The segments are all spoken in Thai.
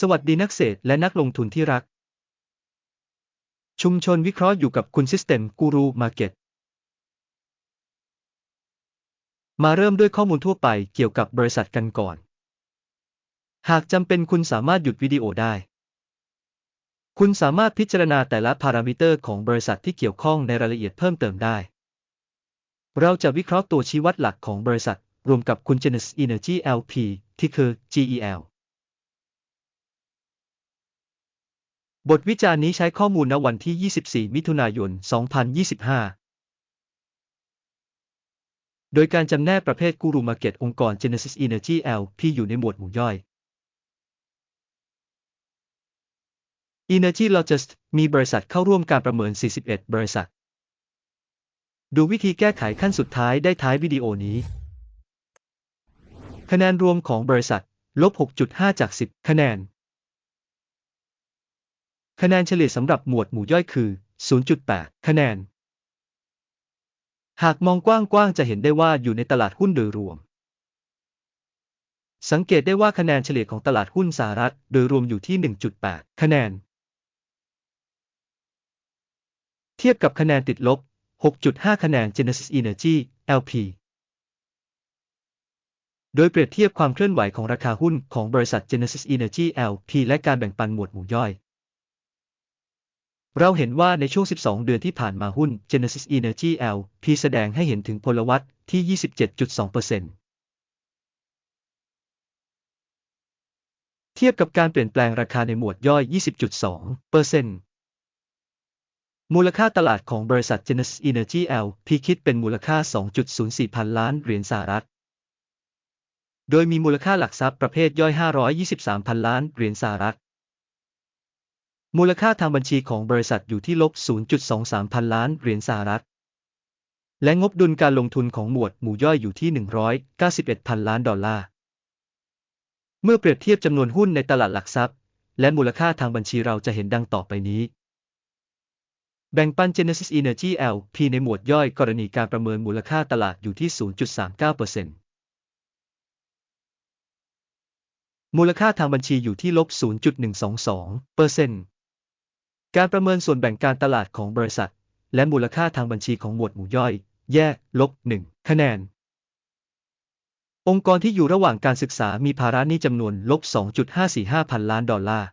สวัสดีนักเศรษฐและนักลงทุนที่รัก ชุมชนวิเคราะห์อยู่กับคุณ System Guru Market มาเริ่มด้วยข้อมูลทั่วไปเกี่ยวกับบริษัทกันก่อน หากจำเป็นคุณสามารถหยุดวิดีโอได้ คุณสามารถพิจารณาแต่ละพารามิเตอร์ของบริษัทที่เกี่ยวข้องในรายละเอียดเพิ่มเติมได้ เราจะวิเคราะห์ตัวชี้วัดหลักของบริษัท รวมกับคุณ Genesis Energy LP ที่คือ GEL บทวิจารณ์นี้ใช้ข้อมูลณวันที่ 24 มิถุนายน 2025 โดยการจำแนกประเภทกูรูมาร์เก็ตองค์กร Genesis Energy LP อยู่ในหมวดหมู่ย่อย Energy Logist มีบริษัทเข้าร่วมการประเมิน 41 บริษัท ดูวิธีแก้ไขขั้นสุดท้ายได้ท้ายวิดีโอนี้ คะแนนรวมของบริษัท ลบ 6.5 จาก 10 คะแนน คะแนนเฉลี่ยสำหรับหมวดหมู่ย่อยคือ 0.8 คะแนน หากมองกว้างๆ จะเห็นได้ว่าอยู่ในตลาดหุ้นโดยรวม สังเกตได้ว่าคะแนนเฉลี่ยของตลาดหุ้นสหรัฐโดยรวมอยู่ที่ 1.8 คะแนน เทียบกับคะแนนติดลบ 6.5 คะแนน Genesis Energy LP โดยเปรียบเทียบความเคลื่อนไหวของราคาหุ้นของบริษัท Genesis Energy LP และการแบ่งปันหมวดหมู่ย่อย เราเห็นว่าในช่วง 12 เดือนที่ผ่านมาหุ้น Genesis Energy LP แสดงให้เห็นถึงพลวัตที่ 27.2%เทียบกับการเปลี่ยนแปลงราคาในหมวดย่อย 20.2%มูลค่าตลาดของบริษัท Genesis Energy LP คิดเป็นมูลค่า 2.04 พันล้านเหรียญสหรัฐ โดยมีมูลค่าหลักทรัพย์ประเภทย่อย 523 พันล้านเหรียญสหรัฐ มูลค่าทางบัญชีของบริษัทอยู่ที่ลบ 0.23 พันล้านเหรียญสหรัฐ และงบดุลการลงทุนของหมวดหมู่ย่อยอยู่ที่ 191 พันล้านดอลลาร์ เมื่อเปรียบเทียบจำนวนหุ้นในตลาดหลักทรัพย์ และมูลค่าทางบัญชีเราจะเห็นดังต่อไปนี้ แบ่งปัน Genesis Energy LP ในหมวดย่อยกรณีการประเมินมูลค่าตลาดอยู่ที่ 0.39%มูลค่าทางบัญชีอยู่ที่ลบ 0.122%เปอร์เซ็นต์ การประเมินส่วนแบ่งการตลาดของบริษัท และมูลค่าทางบัญชีของหมวดหมู่ย่อย แยก ลบ 1 คะแนน องค์กรที่อยู่ระหว่างการศึกษามีภาระหนี้จำนวนลบ 2.545 พันล้านดอลลาร์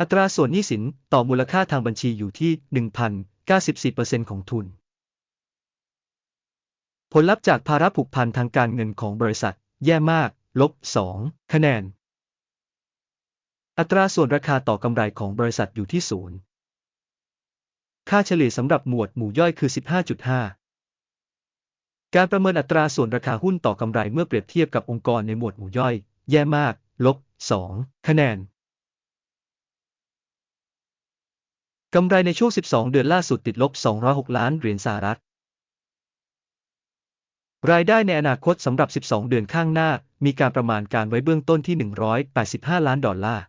อัตราส่วนหนี้สินต่อมูลค่าทางบัญชีอยู่ที่ 1,094%ของทุน ผลลัพธ์จากภาระผูกพันทางการเงินของบริษัท แย่มาก ลบ 2 คะแนน อัตราส่วนราคาต่อกำไรของบริษัทอยู่ที่ศูนย์ค่าเฉลี่ยสำหรับหมวดหมู่ย่อยคือ 15.5 การประเมินอัตราส่วนราคาหุ้นต่อกำไรเมื่อเปรียบเทียบกับองค์กรในหมวดหมู่ย่อย แย่มาก ลบ 2 คะแนนกำไรในช่วง 12 เดือนล่าสุดติดลบ 206 ล้านเหรียญสหรัฐ รายได้ในอนาคตสำหรับ 12 เดือนข้างหน้า มีการประมาณการไว้เบื้องต้นที่ 185 ล้านดอลลาร์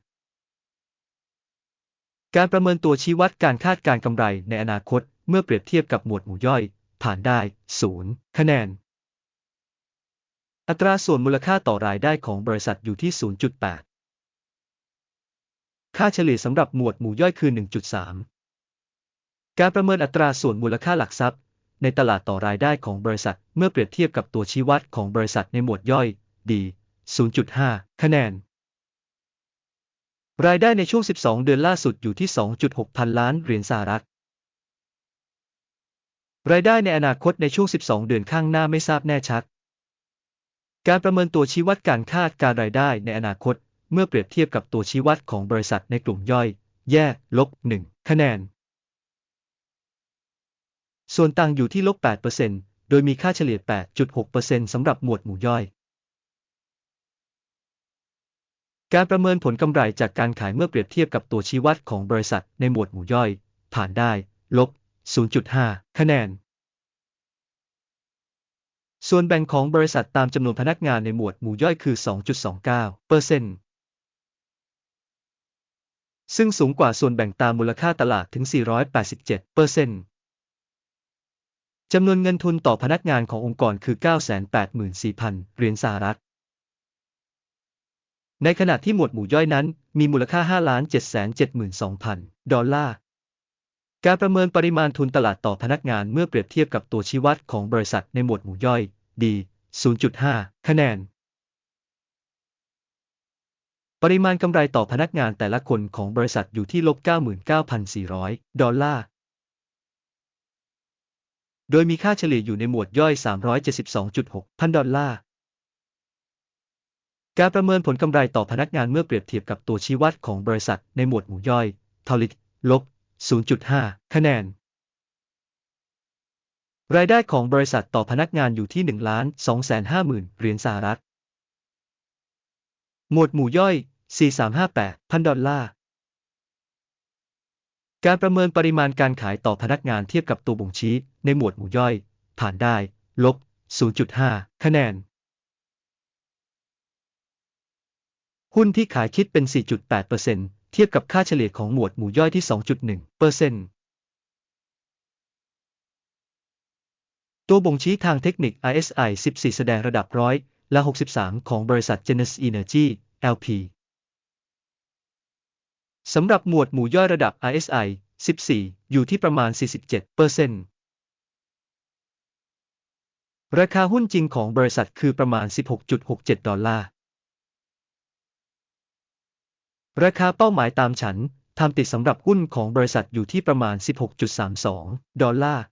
การประเมินตัวชี้วัดการคาดการกำไรในอนาคตเมื่อเปรียบเทียบกับหมวดหมู่ย่อย ผ่านได้ 0 คะแนน อัตราส่วนมูลค่าต่อรายได้ของบริษัทอยู่ที่ 0.8 ค่าเฉลี่ยสำหรับหมวดหมู่ย่อยคือ 1.3 การประเมินอัตราส่วนมูลค่าหลักทรัพย์ ในตลาดต่อรายได้ของบริษัทเมื่อเปรียบเทียบกับตัวชี้วัดของบริษัทในหมวดย่อยดี0.5 คะแนน รายได้ในช่วง 12 เดือนล่าสุดอยู่ที่ 2.6 พันล้านเหรียญสหรัฐ รายได้ในอนาคตในช่วง 12 เดือนข้างหน้าไม่ทราบแน่ชัด การประเมินตัวชี้วัดการคาดการรายได้ในอนาคต เมื่อเปรียบเทียบกับตัวชี้วัดของบริษัทในกลุ่มย่อย แยกลบ 1 คะแนน ส่วนต่างอยู่ที่ลบ 8%โดยมีค่าเฉลี่ย 8.6%สำหรับหมวดหมู่ย่อย การประเมินผลกำไรจากการขายเมื่อเปรียบเทียบกับตัวชี้วัดของบริษัทในหมวดหมู่ย่อย ผ่านได้ ลบ 0.5 คะแนน ส่วนแบ่งของบริษัทตามจำนวนพนักงานในหมวดหมู่ย่อยคือ 2.29เปอร์เซ็นต์ซึ่งสูงกว่าส่วนแบ่งตามมูลค่าตลาดถึง 487เปอร์เซ็นต์จำนวนเงินทุนต่อพนักงานขององค์กรคือ 984,000 เหรียญสหรัฐ ในขณะที่หมวดหมู่ย่อยนั้น มีมูลค่า 5 7 7 2 0 0 0 ดอลลาร์ การประเมินปริมาณทุนตลาดต่อพนักงานเมื่อเปรียบเทียบกับตัวชี้วัดของบริษัทในหมวดหมู่ย่อย D 0.5 คะแนน ปริมาณกำไรต่อพนักงานแต่ละคนของบริษัทอยู่ที่ลบ99,400 ดอลลาร์ โดยมีค่าเฉลี่ยอยู่ในหมวดย่อย 372.6 พันดอลลาร์ การประเมินผลกำไรต่อพนักงานเมื่อเปรียบเทียบกับตัวชี้วัดของบริษัทในหมวดหมู่ย่อยทอลิตลบ 0.5 คะแนน รายได้ของบริษัทต่อพนักงานอยู่ที่ 1,250,000เหรียญสหรัฐ หมวดหมู่ย่อย 4358พันดอลลาร์ การประเมินปริมาณการขายต่อพนักงานเทียบกับตัวบ่งชี้ในหมวดหมู่ย่อย ผ่านได้ ลบ 0.5 คะแนน หุ้นที่ขายคิดเป็น 4.8%เทียบกับค่าเฉลี่ยของหมวดหมู่ย่อยที่ 2.1%ตัวบ่งชี้ทางเทคนิค RSI 14 แสดงระดับร้อยและ63 ของบริษัท Genesis Energy LP สำหรับหมวดหมู่ย่อยระดับ RSI 14 อยู่ที่ประมาณ 47%ราคาหุ้นจริงของบริษัทคือประมาณ 16.67 ดอลลาร์ ราคาเป้าหมายตามฉันทำติดสำหรับหุ้นของบริษัทอยู่ที่ประมาณ 16.32 ดอลลาร์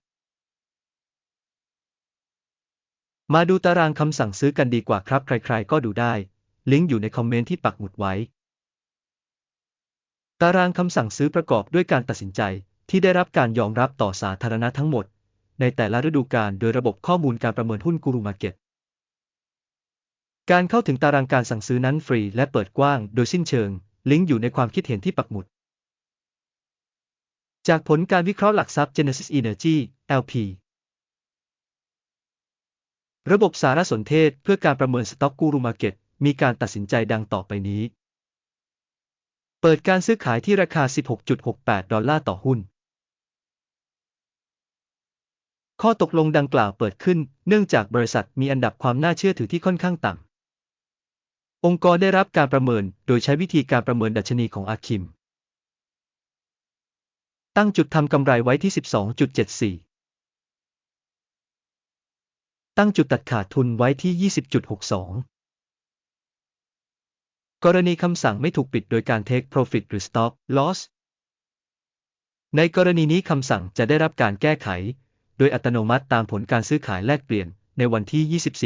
มาดูตารางคำสั่งซื้อกันดีกว่าครับ ใครๆ ก็ดูได้ ลิงก์อยู่ในคอมเมนต์ที่ปักหมุดไว้ ตารางคำสั่งซื้อประกอบด้วยการตัดสินใจที่ได้รับการยอมรับต่อสาธารณะทั้งหมด ในแต่ละฤดูกาลโดยระบบข้อมูลการประเมินหุ้นกูรูมาร์เก็ตการเข้าถึงตารางการสั่งซื้อนั้นฟรีและเปิดกว้างโดยสิ้นเชิง ลิงก์อยู่ในความคิดเห็นที่ปักหมุด จากผลการวิเคราะห์หลักทรัพย์ Genesis Energy LP ระบบสารสนเทศเพื่อการประเมินสต็อกกูรูมาเก็ตมีการตัดสินใจดังต่อไปนี้ เปิดการซื้อขายที่ราคา 16.68 ดอลลาร์ต่อหุ้น ข้อตกลงดังกล่าวเปิดขึ้น เนื่องจากบริษัทมีอันดับความน่าเชื่อถือที่ค่อนข้างต่ำ องค์กรได้รับการประเมินโดยใช้วิธีการประเมินดัชนีของอาคิม ตั้งจุดทำกำไรไว้ที่ 12.74 ตั้งจุดตัดขาดทุนไว้ที่ 20.62 กรณีคำสั่งไม่ถูกปิดโดยการ take profit หรือ stop loss ในกรณีนี้คำสั่งจะได้รับการแก้ไข โดยอัตโนมัติตามผลการซื้อขายแลกเปลี่ยนในวันที่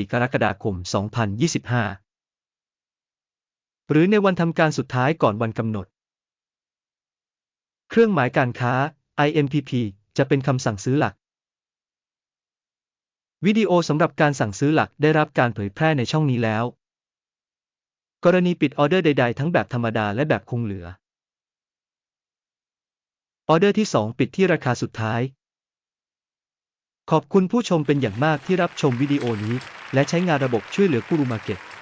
24 กรกฎาคม 2025 หรือในวันทำการสุดท้ายก่อนวันกำหนด เครื่องหมายการค้า IMPP จะเป็นคำสั่งซื้อหลัก วิดีโอสำหรับการสั่งซื้อหลักได้รับการเผยแพร่ในช่องนี้แล้ว กรณีปิดออเดอร์ใด ๆ ทั้งแบบธรรมดาและแบบคงเหลือ ออเดอร์ที่ 2 ปิดที่ราคาสุดท้าย ขอบคุณผู้ชมเป็นอย่างมากที่รับชมวิดีโอนี้ และใช้งานระบบช่วยเหลือกูรูมาเก็ต